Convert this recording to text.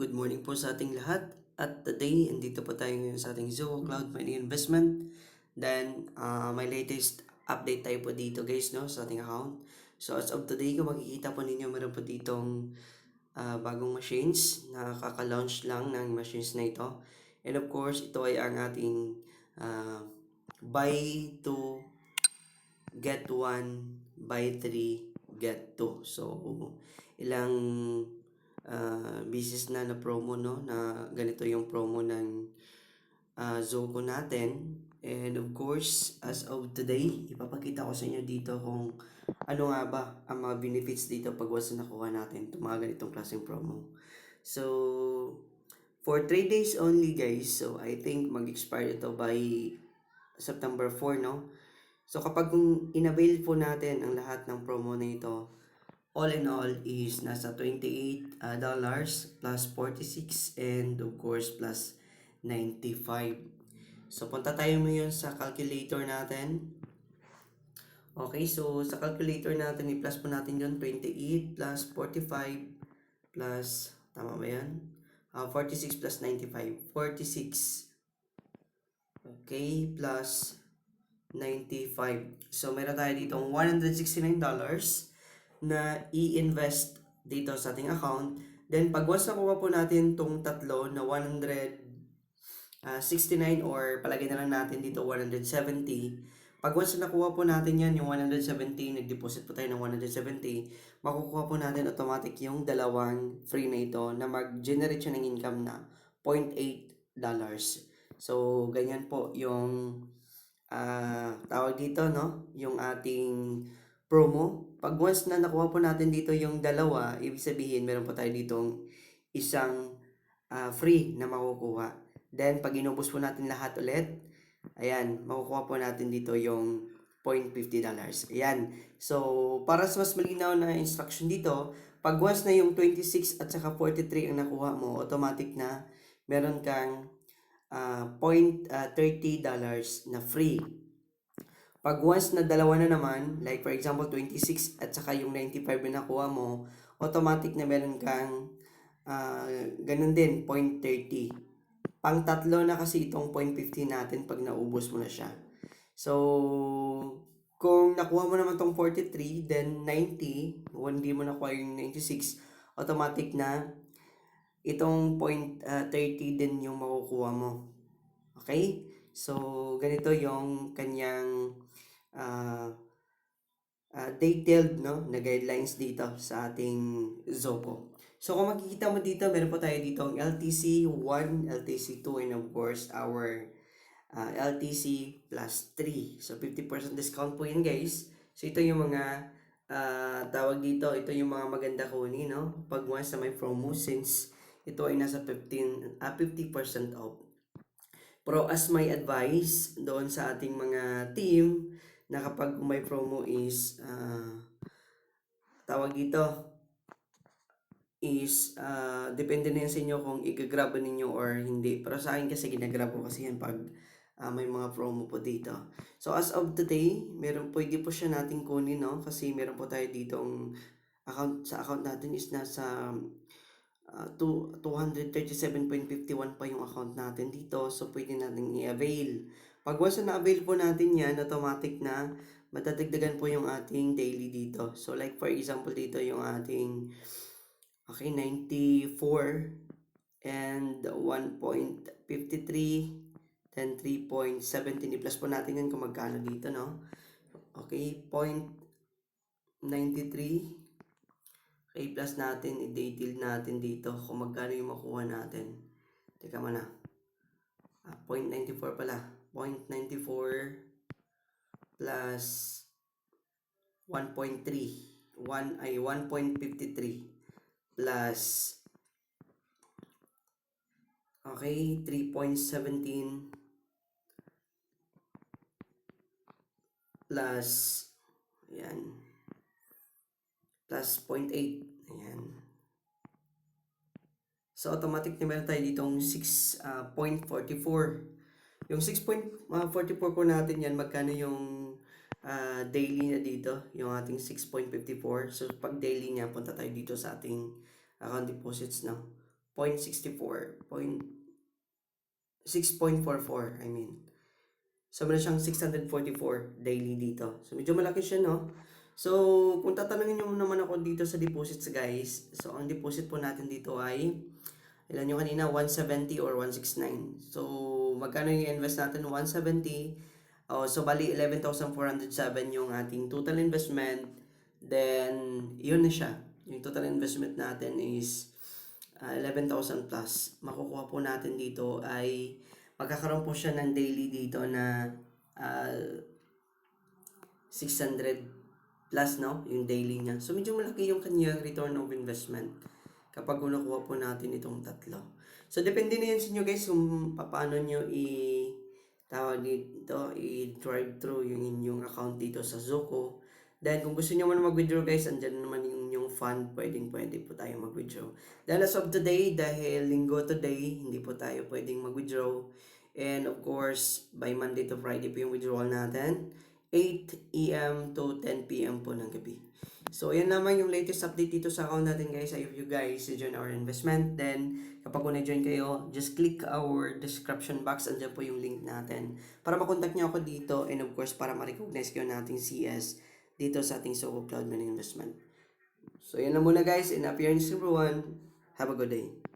Good morning po sa ating lahat. At today, andito po tayo ngayon sa ating Zoho Cloud Mining Investment. Then, uh, may latest update tayo po dito guys, no, sa ating account. So, as of today, kung makikita po ninyo, meron po ditong uh, bagong machines na kaka-launch lang ng machines na ito. And of course, ito ay ang ating uh, buy to get one, buy three, get two. So, ilang uh, business na na promo no? Na ganito yung promo ng uh, Zoco natin. And of course as of today ipapakita ko sa inyo dito kung ano nga ba ang mga benefits dito pag once na nakuha natin itong mga ganitong klaseng promo. So for 3 days only guys. So I think mag-expire ito by September 4 no? So kapag kung inavail po natin ang lahat ng promo na ito all in all is nasa 28 uh, dollars plus 46 and of course plus 95 so punta tayo ngayon sa calculator natin. Okay so sa calculator natin i-plus po natin yun 28 plus 45 plus tama ba yan uh, 46 plus 95 46 okay plus 95 so meron tayo dito 169 dollars na i-invest dito sa ating account. Then, pag once nakuha po natin tong tatlo na 169 or palagay na lang natin dito 170, pag once nakuha po natin yan, yung 170, nag-deposit po tayo ng 170, makukuha po natin automatic yung dalawang free na ito na mag-generate siya ng income na 0.8 dollars. So, ganyan po yung uh, tawag dito, no? Yung ating promo. Pag once na nakuha po natin dito yung dalawa, ibig sabihin meron po tayo ditong isang uh, free na makukuha. Then, pag inubos po natin lahat ulit, ayan, makukuha po natin dito yung $0.50. Ayan. So, para sa mas malinaw na instruction dito, pag once na yung 26 at saka 43 ang nakuha mo, automatic na meron kang uh, $0.30 na free pag once na dalawa na naman, like for example 26 at saka yung 95 na nakuha mo, automatic na meron kang uh, ganun din, 0.30. Pang tatlo na kasi itong 0.50 natin pag naubos mo na siya. So, kung nakuha mo naman tong 43, then 90, kung hindi mo nakuha yung 96, automatic na itong 0.30 din yung makukuha mo. Okay? So, ganito yung kanyang uh, uh, detailed no, na guidelines dito sa ating Zopo. So, kung makikita mo dito, meron po tayo dito ang LTC 1, LTC 2, and of course, our uh, LTC plus 3. So, 50% discount po yun, guys. So, ito yung mga uh, tawag dito, ito yung mga maganda kunin, no? Pag once na may promo, since ito ay nasa 15, uh, 50% off. Pero as my advice doon sa ating mga team, na kapag may promo is uh, tawag dito is uh, depende na yan sa inyo kung i-grab ninyo or hindi. Pero sa akin kasi ginagrab ko kasi yan pag uh, may mga promo po dito. So as of today, meron pwede po siya nating kunin no kasi meron po tayo ditong account sa account natin is nasa uh, 237.51 pa yung account natin dito. So pwede natin i-avail. Pag once na avail po natin yan, automatic na matadagdagan po yung ating daily dito. So like for example dito yung ating okay 94 and 1.53 then 3.17 i-plus po natin yan kung magkano dito no. Okay, 0.93 Okay, plus natin, i-detail natin dito kung magkano yung makuha natin. Teka mo na. Ah, 0.94 pala. 0.94 plus 1.3 1 ay 1.53 plus okay 3.17 plus yan plus 0.8 ayan so automatic na meron tayo ditong 6.44 uh, yung 6.44 po natin yan, magkano yung uh, daily na dito, yung ating 6.54. So, pag daily niya, punta tayo dito sa ating account deposits, no? 0.64, point 6.44, I mean. So, meron siyang 644 daily dito. So, medyo malaki siya, no? So, kung tatanungin nyo naman ako dito sa deposits, guys. So, ang deposit po natin dito ay, ilan yung kanina? 170 or 169. So, magkano yung invest natin? 170. Oh, so, bali, 11,407 yung ating total investment. Then, yun na siya. Yung total investment natin is ah, 11,000 plus. Makukuha po natin dito ay magkakaroon po siya ng daily dito na ah, 600 plus, no? Yung daily niya. So, medyo malaki yung kanyang return of investment kapag nakuha po natin itong tatlo. So, depende na yan sa inyo guys kung paano nyo i tawag dito, i-drive through yung inyong account dito sa Zoco. Then, kung gusto nyo man mag-withdraw guys, andyan naman yung inyong fund, pwedeng pwede po tayo mag-withdraw. Then, as of today, dahil linggo today, hindi po tayo pwedeng mag-withdraw. And of course, by Monday to Friday po yung withdrawal natin. 8 a.m. to 10 p.m. po ng gabi. So, yan naman yung latest update dito sa account natin guys. I hope you guys join our investment. Then, kapag kung na-join kayo, just click our description box. Andyan po yung link natin. Para makontak nyo ako dito. And of course, para ma-recognize kayo nating CS dito sa ating Soho Cloud Money Investment. So, yan na muna guys. And appearance everyone. Have a good day.